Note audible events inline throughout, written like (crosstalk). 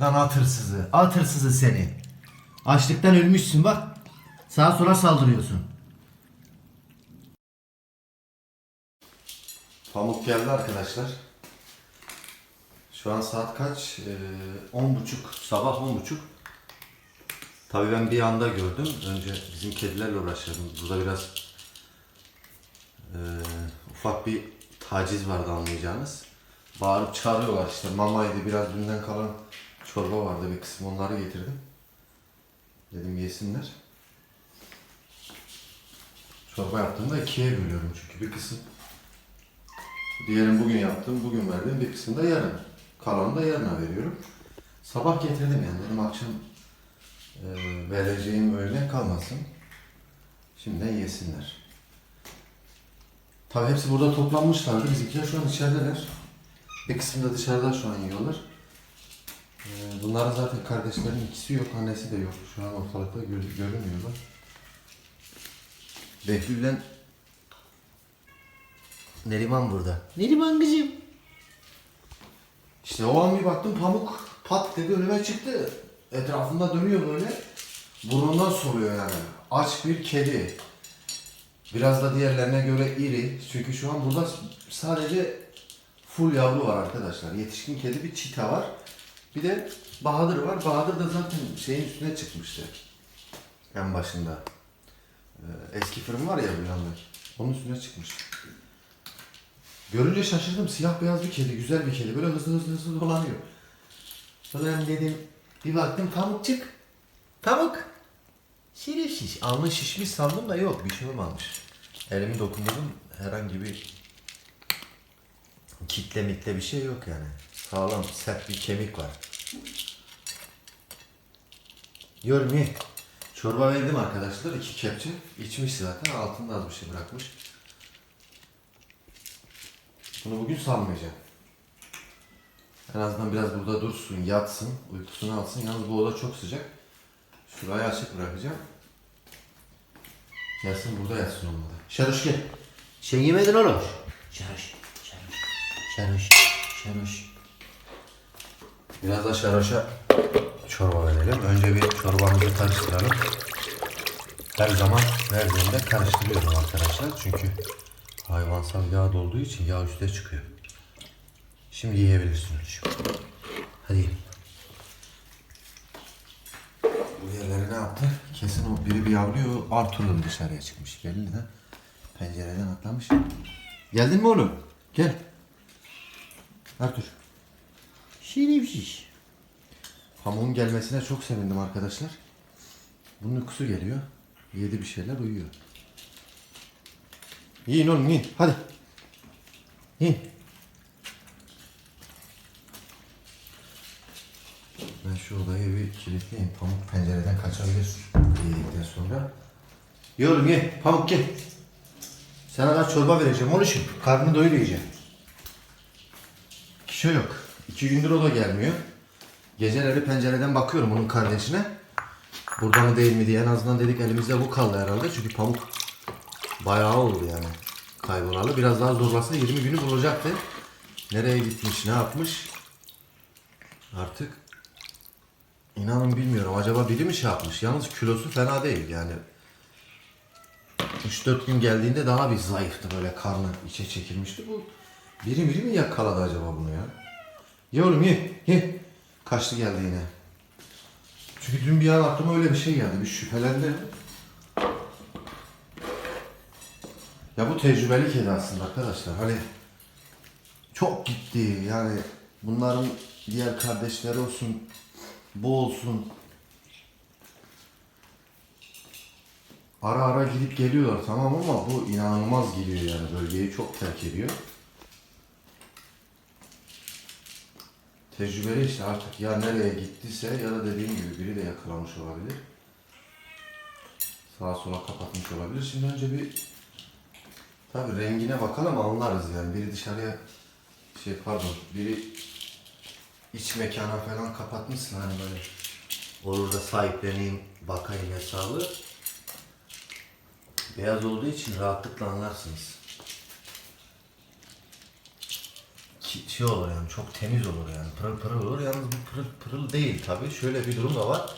Lan at hırsızı. At hırsızı seni. Açlıktan ölmüşsün bak. Sağa sola saldırıyorsun. Pamuk geldi arkadaşlar. Şu an saat kaç? Ee, on buçuk. Sabah on buçuk. Tabii ben bir anda gördüm. Önce bizim kedilerle uğraşıyordum. Burada biraz ee, ufak bir taciz vardı anlayacağınız. Bağırıp çağırıyorlar işte mamaydı biraz dünden kalan çorba vardı bir kısım onları getirdim. Dedim yesinler. Çorba yaptığımda ikiye bölüyorum çünkü bir kısım diğerini bugün yaptım, bugün verdim bir kısım da yarın. Kalanı da yarına veriyorum. Sabah getirdim yani dedim akşam e, vereceğim öğle kalmasın. Şimdiden yesinler. Tabii hepsi burada toplanmışlardı. Bizimkiler şu an içerideler. Bir kısmı da dışarıda şu an yiyorlar. Ee, bunların zaten kardeşlerin ikisi yok, annesi de yok. Şu an ortalıkta gör- görünmüyorlar. Behlül'le Neriman burada. Neriman kızım. İşte o an bir baktım pamuk pat dedi önüme çıktı. Etrafında dönüyor böyle. Burnundan soluyor yani. Aç bir kedi. Biraz da diğerlerine göre iri. Çünkü şu an burada sadece full yavru var arkadaşlar. Yetişkin kedi bir çita var. Bir de Bahadır var. Bahadır da zaten şeyin üstüne çıkmıştı. En başında. Ee, eski fırın var ya bu yandaki. Onun üstüne çıkmış. Görünce şaşırdım. Siyah beyaz bir kedi. Güzel bir kedi. Böyle hızlı hızlı hızlı dolanıyor. Ben dedim bir baktım pamukçuk. Pamuk. Şerefsiz. Alnı şişmiş sandım da yok. Bir şey olmamış. Elimi dokundum. Herhangi bir kitle mitle bir şey yok yani. Sağlam sert bir kemik var. Yorum ye. Çorba verdim arkadaşlar. iki kepçe. İçmiş zaten. Altında az bir şey bırakmış. Bunu bugün salmayacağım. En azından biraz burada dursun, yatsın, uykusunu alsın. Yalnız bu oda çok sıcak. Şurayı açık bırakacağım. Yatsın burada yatsın olmadı. Şaruş gel. Sen yemedin oğlum. Şaruş, şaruş, şaruş, şaruş. Biraz da şaroşa çorba verelim. Önce bir çorbamızı karıştıralım. Her zaman verdiğimde karıştırıyorum arkadaşlar. Çünkü hayvansal yağ olduğu için yağ üste çıkıyor. Şimdi yiyebilirsin Ölüşüm. Hadi. Bu yerleri ne yaptı? Kesin o biri bir yavruyor. Arthur'un dışarıya çıkmış. Belli de. Pencereden atlamış. Geldin mi oğlum? Gel. Arthur. Şerefsiz. Pamuğun gelmesine çok sevindim arkadaşlar. Bunun uykusu geliyor. Yedi bir şeyler uyuyor. Yiyin oğlum yiyin. Hadi. Yiyin. Ben şu odayı bir kilitleyeyim. Pamuk pencereden kaçabilir yedikten sonra. Ye oğlum ye. Pamuk ye. Sana da çorba vereceğim oğlum. Karnını doyur yiyeceksin. Kişi yok. İki gündür o da gelmiyor. Geceleri pencereden bakıyorum onun kardeşine. Burada mı değil mi diye en azından dedik elimizde bu kaldı herhalde. Çünkü pamuk bayağı oldu yani kaybolalı. Biraz daha zorlasa 20 günü bulacaktı. Nereye gitmiş, ne yapmış? Artık inanın bilmiyorum. Acaba biri mi şey yapmış? Yalnız kilosu fena değil yani. 3-4 gün geldiğinde daha bir zayıftı böyle karnı içe çekilmişti. Bu biri biri mi yakaladı acaba bunu ya? Ye oğlum ye, ye. Kaçtı geldi yine. Çünkü dün bir an aklıma öyle bir şey geldi. Bir şüphelendim. Ya bu tecrübeli kedi aslında arkadaşlar. Hani çok gitti yani bunların diğer kardeşleri olsun bu olsun ara ara gidip geliyorlar tamam ama bu inanılmaz gidiyor yani bölgeyi çok terk ediyor. Tecrübeli işte artık ya nereye gittiyse ya da dediğim gibi biri de yakalamış olabilir. Sağa sola kapatmış olabilir. Şimdi önce bir tabi rengine bakalım anlarız yani. Biri dışarıya şey pardon biri iç mekana falan kapatmışsın hani böyle olur da sahipleneyim bakayım hesabı. Beyaz olduğu için rahatlıkla anlarsınız. ki- şey olur yani çok temiz olur yani pırıl pırıl olur. Yalnız bu pırıl pırıl değil tabii. Şöyle bir durum da var.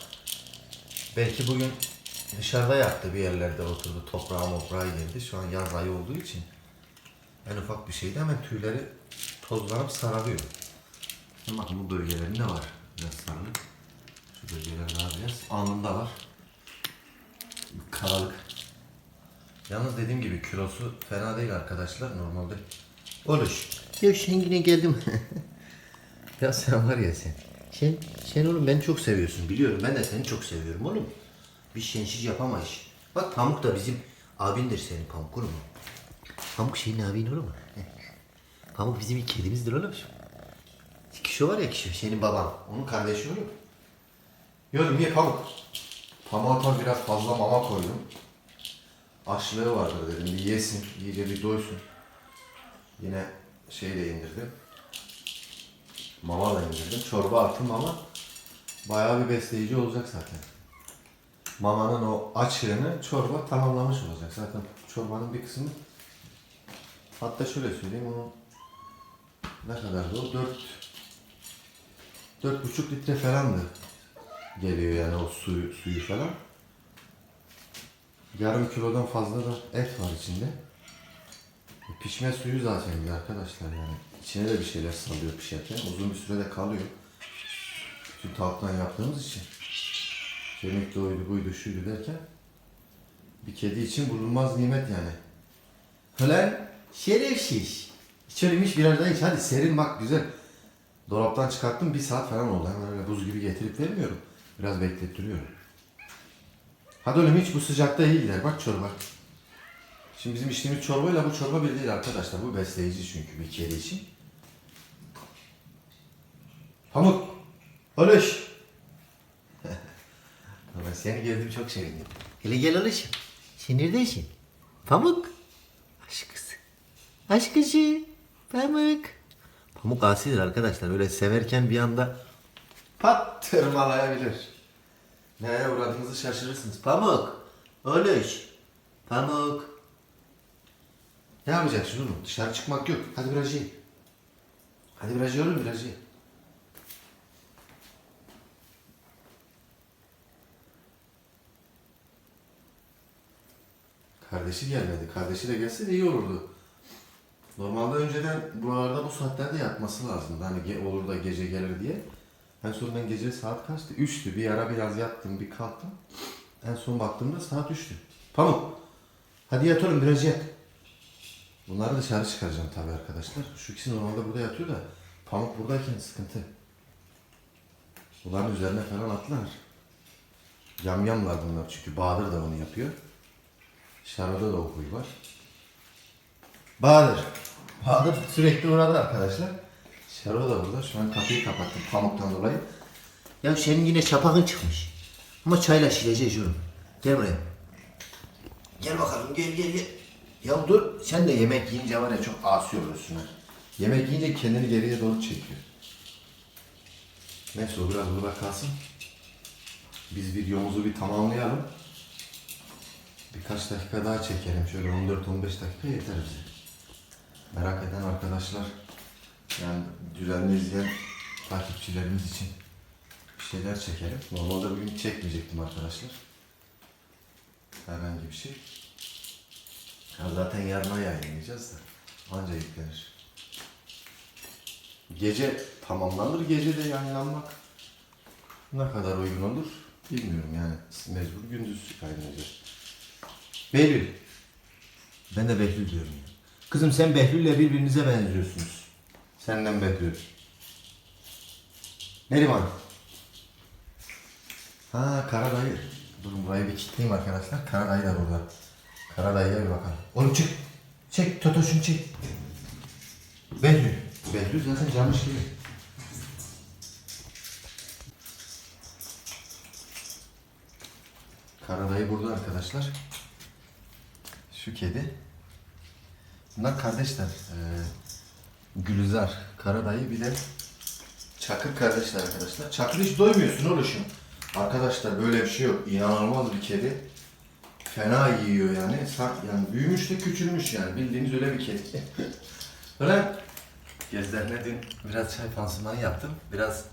Belki bugün dışarıda yattı bir yerlerde oturdu. Toprağa moprağa girdi. Şu an yaz ayı olduğu için en ufak bir şeyde hemen tüyleri tozlanıp sararıyor. Şimdi bakın bu bölgelerinde var. Biraz sarılık. Şu bölgeler daha biraz. Alnında var. Karalık. Yalnız dediğim gibi kilosu fena değil arkadaşlar normalde. Oluş. Yine geldim. (laughs) ya sen var ya sen. Sen, sen oğlum beni çok seviyorsun biliyorum. Ben de seni çok seviyorum oğlum. Biz sensiz yapamayız. Bak Pamuk da bizim abindir senin Pamuk oğlum. Pamuk senin abin oğlum. (laughs) Pamuk bizim bir kedimizdir oğlum. Kişi var ya kişi, senin baban. Onun kardeşi oğlum. Yorum ye Pamuk. Pamuk'a tabii biraz fazla mama koydum. Açlığı vardır dedim. Bir yesin, iyice bir doysun. Yine şey de indirdim. Mama da indirdim. Çorba attım ama bayağı bir besleyici olacak zaten. Mamanın o açığını çorba tamamlamış olacak. Zaten çorbanın bir kısmı hatta şöyle söyleyeyim onun ne kadardı o? 4 dört buçuk litre falandı. Geliyor yani o suyu, suyu falan. Yarım kilodan fazla da et var içinde. Pişme suyu zaten iyi arkadaşlar yani. İçine de bir şeyler salıyor pişerken. Uzun bir sürede kalıyor. Bütün tavuktan yaptığımız için. Kemikli oydu buydu şuydu derken. Bir kedi için bulunmaz nimet yani. Ulan şerefsiz. İçeriymiş biraz daha iç. Hadi serin bak güzel. Dolaptan çıkarttım bir saat falan oldu. Hemen öyle buz gibi getirip vermiyorum. Biraz beklettiriyorum. Hadi oğlum hiç bu sıcakta iyi gider. Bak çorba. Şimdi bizim içtiğimiz çorbayla bu çorba bir değil arkadaşlar. Bu besleyici çünkü bir kedi için. Pamuk. Oluş. (laughs) Ama seni gördüm çok sevindim. Hele gel Oluş. Sen? Pamuk. Aşkısı. Aşkısı. Pamuk. Pamuk asidir arkadaşlar. Öyle severken bir anda pat tırmalayabilir. Neye uğradığınızı şaşırırsınız. Pamuk. Oluş. Pamuk. Ne yapacaksın oğlum? Dışarı çıkmak yok. Hadi biraz ye. Hadi biraz ye oğlum biraz ye. Kardeşi gelmedi. Kardeşi de gelse de iyi olurdu. Normalde önceden buralarda bu saatlerde yatması lazımdı. Hani olur da gece gelir diye. En son ben gece saat kaçtı? Üçtü. Bir ara biraz yattım, bir kalktım. En son baktığımda saat üçtü. Pamuk. Hadi yat oğlum biraz yat. Bunları dışarı çıkaracağım tabii arkadaşlar. Şu ikisi normalde burada yatıyor da Pamuk buradayken sıkıntı. Bunların üzerine falan atlar. Yamyamlar bunlar çünkü Bahadır da onu yapıyor. Şaroda da o huy var. Bahadır. Bahadır sürekli burada arkadaşlar. Şaro da burada. Şu an kapıyı kapattım pamuktan dolayı. Ya senin yine çapakın çıkmış. Ama çayla şileceğiz oğlum. Gel buraya. Gel bakalım gel gel gel. Ya dur sen de yemek yiyince var ya çok asi oluyorsun. Yemek yiyince kendini geriye doğru çekiyor. Neyse o biraz burada kalsın. Biz videomuzu bir tamamlayalım. Birkaç dakika daha çekelim. Şöyle 14-15 dakika yeter bize. Merak eden arkadaşlar yani düzenli izleyen takipçilerimiz için bir şeyler çekelim. Normalde bugün çekmeyecektim arkadaşlar. Herhangi bir şey. Ya zaten yarına yayınlayacağız da anca yüklenir. Gece tamamlanır, gece de yayınlanmak ne kadar uygun olur bilmiyorum yani. Mecbur gündüz yayınlayacağız. Behlül. Ben de Behlül diyorum ya. Kızım sen Behlül'le birbirinize benziyorsunuz. Senden Behlül. Neriman. Ha Karadayı. Durun burayı bir kilitleyeyim arkadaşlar. Karadayı da burada. Karadayı'ya bir bakalım. Oğlum çık. Çek Totoş'unu çek. Behlül. Behlül zaten camış gibi. Karadayı burada arkadaşlar. Şu kedi. Bunlar kardeşler. Ee, Gülizar, Karadayı bir de Çakır kardeşler arkadaşlar. Çakır hiç doymuyorsun oğlum. Arkadaşlar böyle bir şey yok. İnanılmaz bir kedi. Fena yiyor yani. Yani büyümüş de küçülmüş yani. Bildiğiniz öyle bir kedi. (laughs) Öyle Gözlerine dün biraz çay pansumanı yaptım. Biraz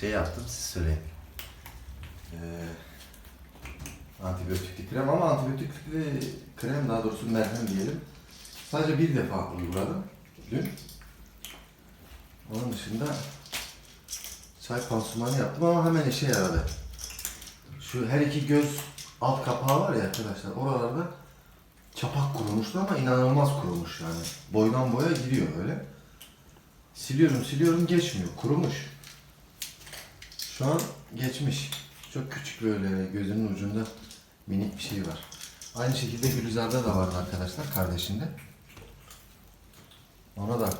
şey yaptım siz söyleyin. Ee, antibiyotikli krem ama antibiyotikli krem daha doğrusu merhem diyelim. Sadece bir defa uyguladım dün. Onun dışında çay pansumanı yaptım ama hemen işe yaradı. Şu her iki göz alt kapağı var ya arkadaşlar oralarda çapak kurumuştu ama inanılmaz kurumuş yani. Boydan boya gidiyor öyle. Siliyorum siliyorum geçmiyor. Kurumuş. Şu an geçmiş. Çok küçük böyle gözünün ucunda minik bir şey var. Aynı şekilde Gülizar'da da vardı arkadaşlar kardeşinde. Ona da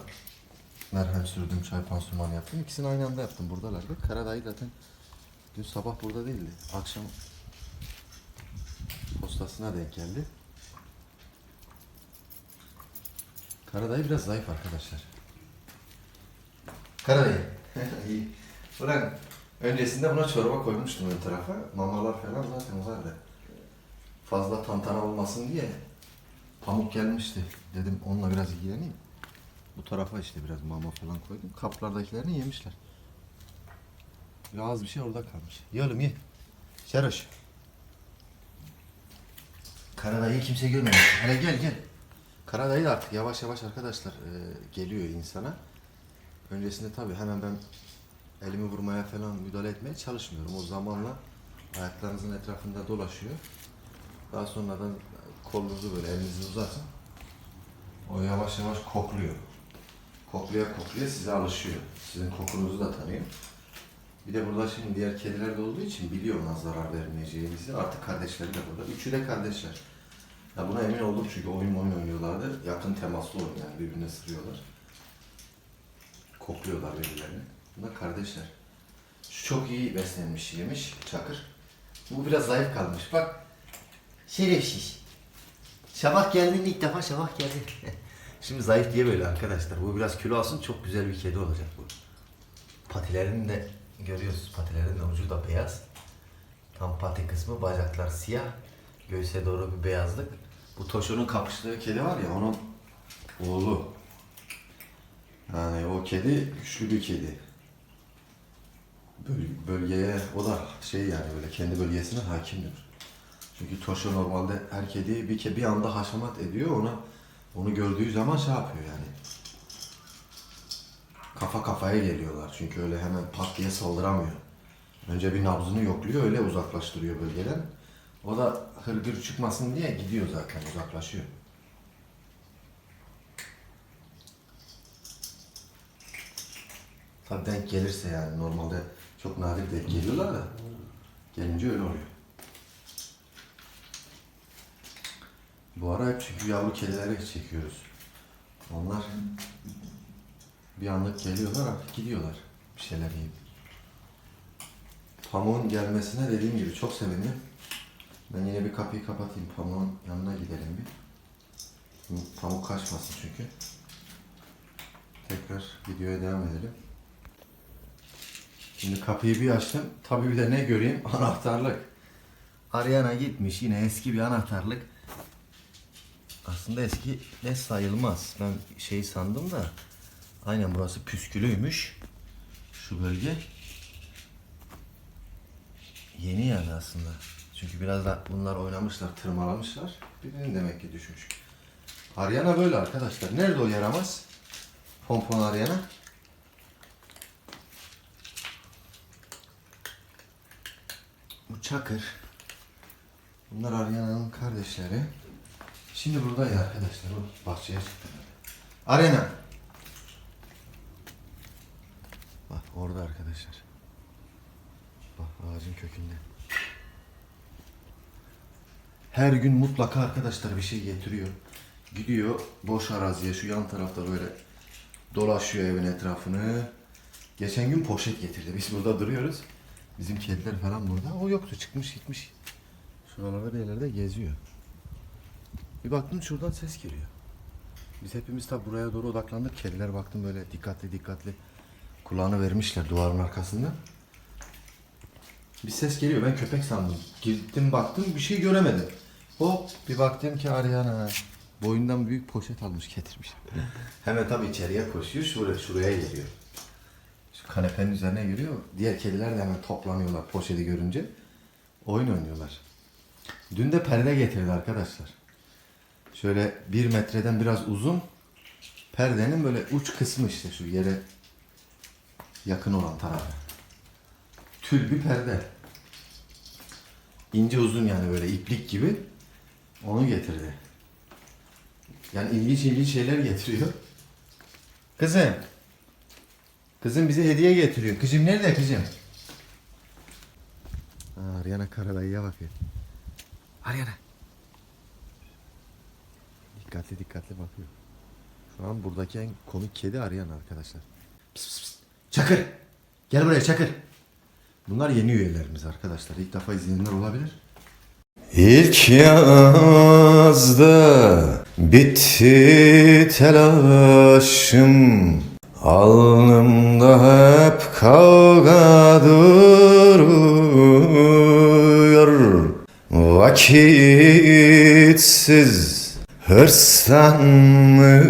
merhem sürdüm, çay pansumanı yaptım. İkisini aynı anda yaptım. Buradalardı. Karadayı zaten dün sabah burada değildi. Akşam postasına denk geldi. Karadayı biraz zayıf arkadaşlar. Karadayı. (laughs) İyi. Ulan öncesinde buna çorba koymuştum ön tarafa. Mamalar falan zaten vardı. Fazla tantana olmasın diye pamuk gelmişti. Dedim onunla biraz ilgileneyim. Bu tarafa işte biraz mama falan koydum. Kaplardakilerini yemişler. Ya az bir şey orada kalmış. Ye oğlum ye. Şeroş. Karadayı kimse görmemiş. Hele gel gel. Karadayı da artık yavaş yavaş arkadaşlar e, geliyor insana. Öncesinde tabii hemen ben elimi vurmaya falan müdahale etmeye çalışmıyorum. O zamanla ayaklarınızın etrafında dolaşıyor. Daha sonradan kolunuzu böyle elinizi uzatın. O yavaş yavaş kokluyor. Kokluya kokluya size alışıyor. Sizin kokunuzu da tanıyor. Bir de burada şimdi diğer kediler de olduğu için biliyor ona zarar vermeyeceğinizi. Artık kardeşleri de burada. Üçü de kardeşler. Ya buna emin oldum çünkü oyun oyun oynuyorlardı. Yakın temaslı oyun yani birbirine sırıyorlar. Kokluyorlar birbirlerini. Bunlar kardeşler. Şu çok iyi beslenmiş yemiş Çakır. Bu biraz zayıf kalmış. Bak. Şerefsiz. Şabak geldin ilk defa şabak geldi. (laughs) Şimdi zayıf diye böyle arkadaşlar. Bu biraz kilo alsın çok güzel bir kedi olacak bu. Patilerini de görüyorsunuz. Patilerin de ucu da beyaz. Tam pati kısmı bacaklar siyah. Göğüse doğru bir beyazlık. Bu Toşo'nun kapıştığı kedi var ya onun oğlu. Yani o kedi güçlü bir kedi. Böl- bölgeye o da şey yani böyle kendi bölgesine hakimdir. Çünkü Toşo normalde her kedi bir, ke- bir anda haşamat ediyor ona onu gördüğü zaman şey yapıyor yani. Kafa kafaya geliyorlar çünkü öyle hemen pat diye saldıramıyor. Önce bir nabzını yokluyor öyle uzaklaştırıyor bölgeden. O da hırgür çıkmasın diye gidiyor zaten uzaklaşıyor. Tabii denk gelirse yani normalde çok nadir denk geliyorlar da gelince öyle oluyor. Bu ara hep çünkü yavru kedileri çekiyoruz. Onlar bir anlık geliyorlar artık gidiyorlar bir şeyler yiyip. Pamuğun gelmesine dediğim gibi çok sevindim. Ben yine bir kapıyı kapatayım. Pamuğun yanına gidelim bir. Pamuk kaçmasın çünkü. Tekrar videoya devam edelim. Şimdi kapıyı bir açtım. Tabii bir de ne göreyim? (laughs) Anahtarlık. Ariana gitmiş yine eski bir anahtarlık. Aslında eski ne sayılmaz. Ben şey sandım da. Aynen burası püskülüymüş. Şu bölge. Yeni yani aslında. Çünkü biraz da bunlar oynamışlar, tırmalamışlar. Birinin demek ki düşmüş. Ariana böyle arkadaşlar. Nerede o yaramaz? Pompon Ariana. Bu Çakır. Bunlar Ariana'nın kardeşleri. Şimdi burada ya arkadaşlar. Bahçeye çıktı. Arena. Bak orada arkadaşlar. Bak ağacın kökünde. Her gün mutlaka arkadaşlar bir şey getiriyor. Gidiyor boş araziye şu yan tarafta böyle dolaşıyor evin etrafını. Geçen gün poşet getirdi. Biz burada duruyoruz. Bizim kediler falan burada. O yoktu çıkmış gitmiş. Şuralarda bir yerlerde geziyor. Bir baktım şuradan ses geliyor. Biz hepimiz tabi buraya doğru odaklandık. Kediler baktım böyle dikkatli dikkatli kulağını vermişler duvarın arkasında. Bir ses geliyor. Ben köpek sandım. Gittim baktım bir şey göremedim. Hop bir baktım ki Ariana. boyundan büyük poşet almış getirmiş. (laughs) Hemen tabii içeriye koşuyor. Şuraya, şuraya geliyor. Şu kanepenin üzerine giriyor. Diğer kediler de hemen toplanıyorlar poşeti görünce. Oyun oynuyorlar. Dün de perde getirdi arkadaşlar. Şöyle bir metreden biraz uzun. Perdenin böyle uç kısmı işte şu yere yakın olan tarafı. Tül bir perde. İnce uzun yani böyle iplik gibi. Onu getirdi. Yani ilginç ilginç şeyler getiriyor. Kızım. Kızım bize hediye getiriyor. Kızım nerede kızım? Ha, Ariana Karadayı'ya bakıyor. Ariana. Dikkatli dikkatli bakıyor. Şu an buradaki en komik kedi arayan arkadaşlar. Pıs pıs pıs. Çakır. Gel buraya Çakır. Bunlar yeni üyelerimiz arkadaşlar. İlk defa izleyenler olabilir. İlk yazda bitti telaşım. Alnımda hep kavga duruyor. Vakitsiz hırstan mı?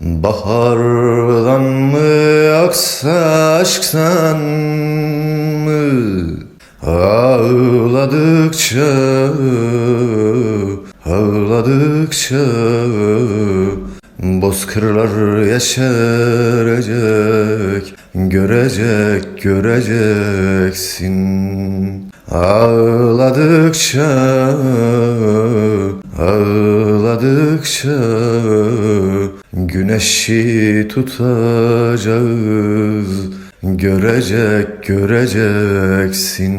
Bahardan mı yoksa aşktan mı Ağladıkça Ağladıkça Bozkırlar yeşerecek Görecek göreceksin. Ağladıkça Ağladıkça Güneşi tutacağız Görecek göreceksin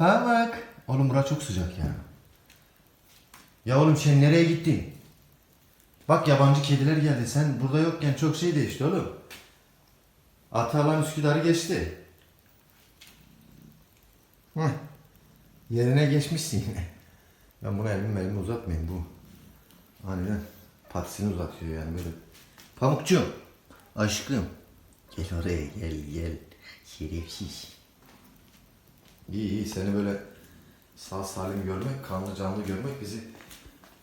Bak. Oğlum bura çok sıcak ya. Ya oğlum sen nereye gittin? Bak yabancı kediler geldi. Sen burada yokken çok şey değişti oğlum. Atalan Üsküdar'ı geçti. Heh. Yerine geçmişsin yine. Ben buna elimi elimi uzatmayayım bu. Aniden patisini uzatıyor yani böyle. Pamukcuğum. Aşkım. Gel oraya gel gel. Şerefsiz. İyi iyi seni böyle sağ salim görmek, kanlı canlı görmek bizi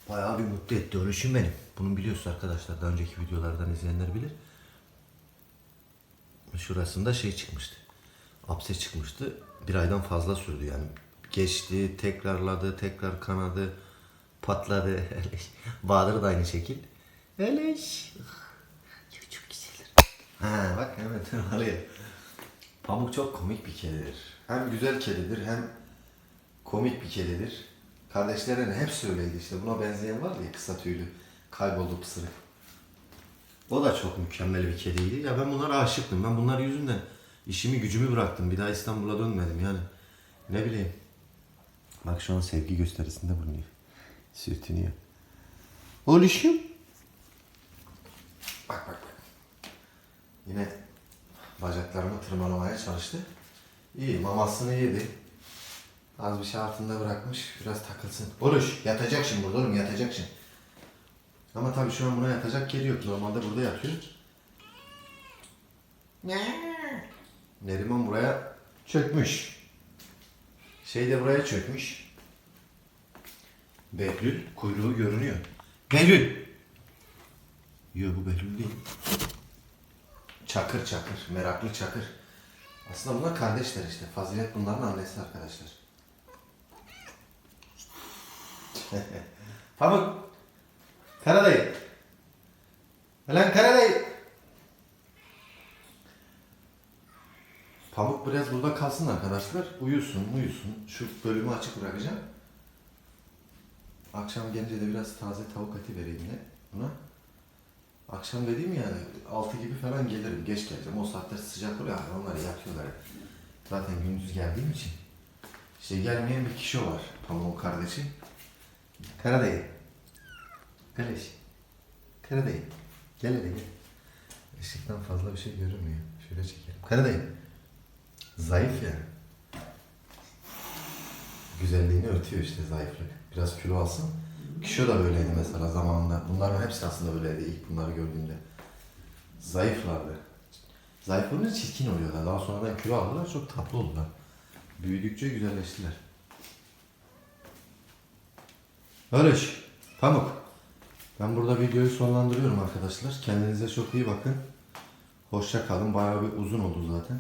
bayağı bir mutlu etti. Ölüşüm benim. Bunu biliyorsun arkadaşlar. Daha önceki videolardan izleyenler bilir. Şurasında şey çıkmıştı. Apse çıkmıştı. Bir aydan fazla sürdü yani. Geçti, tekrarladı, tekrar kanadı, patladı. (laughs) Bahadır da aynı şekil. Eleş. Ha bak hemen (laughs) tırmalıyor. Pamuk çok komik bir kedidir. Hem güzel kedidir hem komik bir kedidir. Kardeşlerine hep söyledi işte. Buna benzeyen var ya kısa tüylü. Kayboldu pısırık. O da çok mükemmel bir kediydi. Ya ben bunlara aşıktım. Ben bunlar yüzünden işimi gücümü bıraktım. Bir daha İstanbul'a dönmedim yani. Ne bileyim. Bak şu an sevgi gösterisinde bulunuyor. Sürtünüyor. Oluşum. Bak bak bak. Yine bacaklarımı tırmalamaya çalıştı. İyi mamasını yedi. Az bir şey altında bırakmış. Biraz takılsın. Oluş yatacak şimdi burada oğlum yatacak şimdi. Ama tabii şu an buna yatacak yeri yok. Normalde burada yatıyor. Neriman buraya çökmüş. Şey de buraya çökmüş. Behlül kuyruğu görünüyor. Behlül! Yok bu Behlül değil. Çakır çakır. Meraklı çakır. Aslında bunlar kardeşler işte. Fazilet bunların annesi arkadaşlar. (laughs) Pamuk. Karadayı. Lan Karadayı. Pamuk biraz burada kalsın arkadaşlar. Uyusun, uyusun. Şu bölümü açık bırakacağım. Akşam gelince de biraz taze tavuk eti vereyim de buna. Akşam dediğim yani 6 gibi falan gelirim. Geç geleceğim. O saatler sıcak oluyor. Onlar yatıyorlar. Zaten gündüz geldiğim için. İşte gelmeyen bir kişi var. Pamuk'un kardeşi. Karadayı. Kardeş. Karadayı. Gel hadi gel. Işıktan fazla bir şey görünmüyor. Şöyle çekelim. Karadayı. Zayıf ya. Güzelliğini örtüyor işte zayıflık. Biraz kilo alsın. Kişo da böyleydi mesela zamanında. Bunların hepsi aslında böyleydi ilk bunları gördüğümde. Zayıflardı. Zayıf olunca çirkin oluyorlar. Daha sonradan kilo aldılar, çok tatlı oldular. Büyüdükçe güzelleştiler. Barış, Pamuk. Ben burada videoyu sonlandırıyorum arkadaşlar. Kendinize çok iyi bakın. Hoşça kalın. Bayağı bir uzun oldu zaten.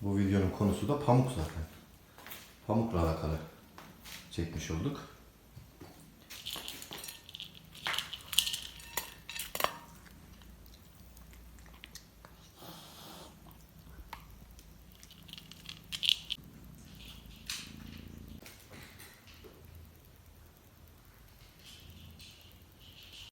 Bu videonun konusu da pamuk zaten. Pamukla alakalı çekmiş olduk.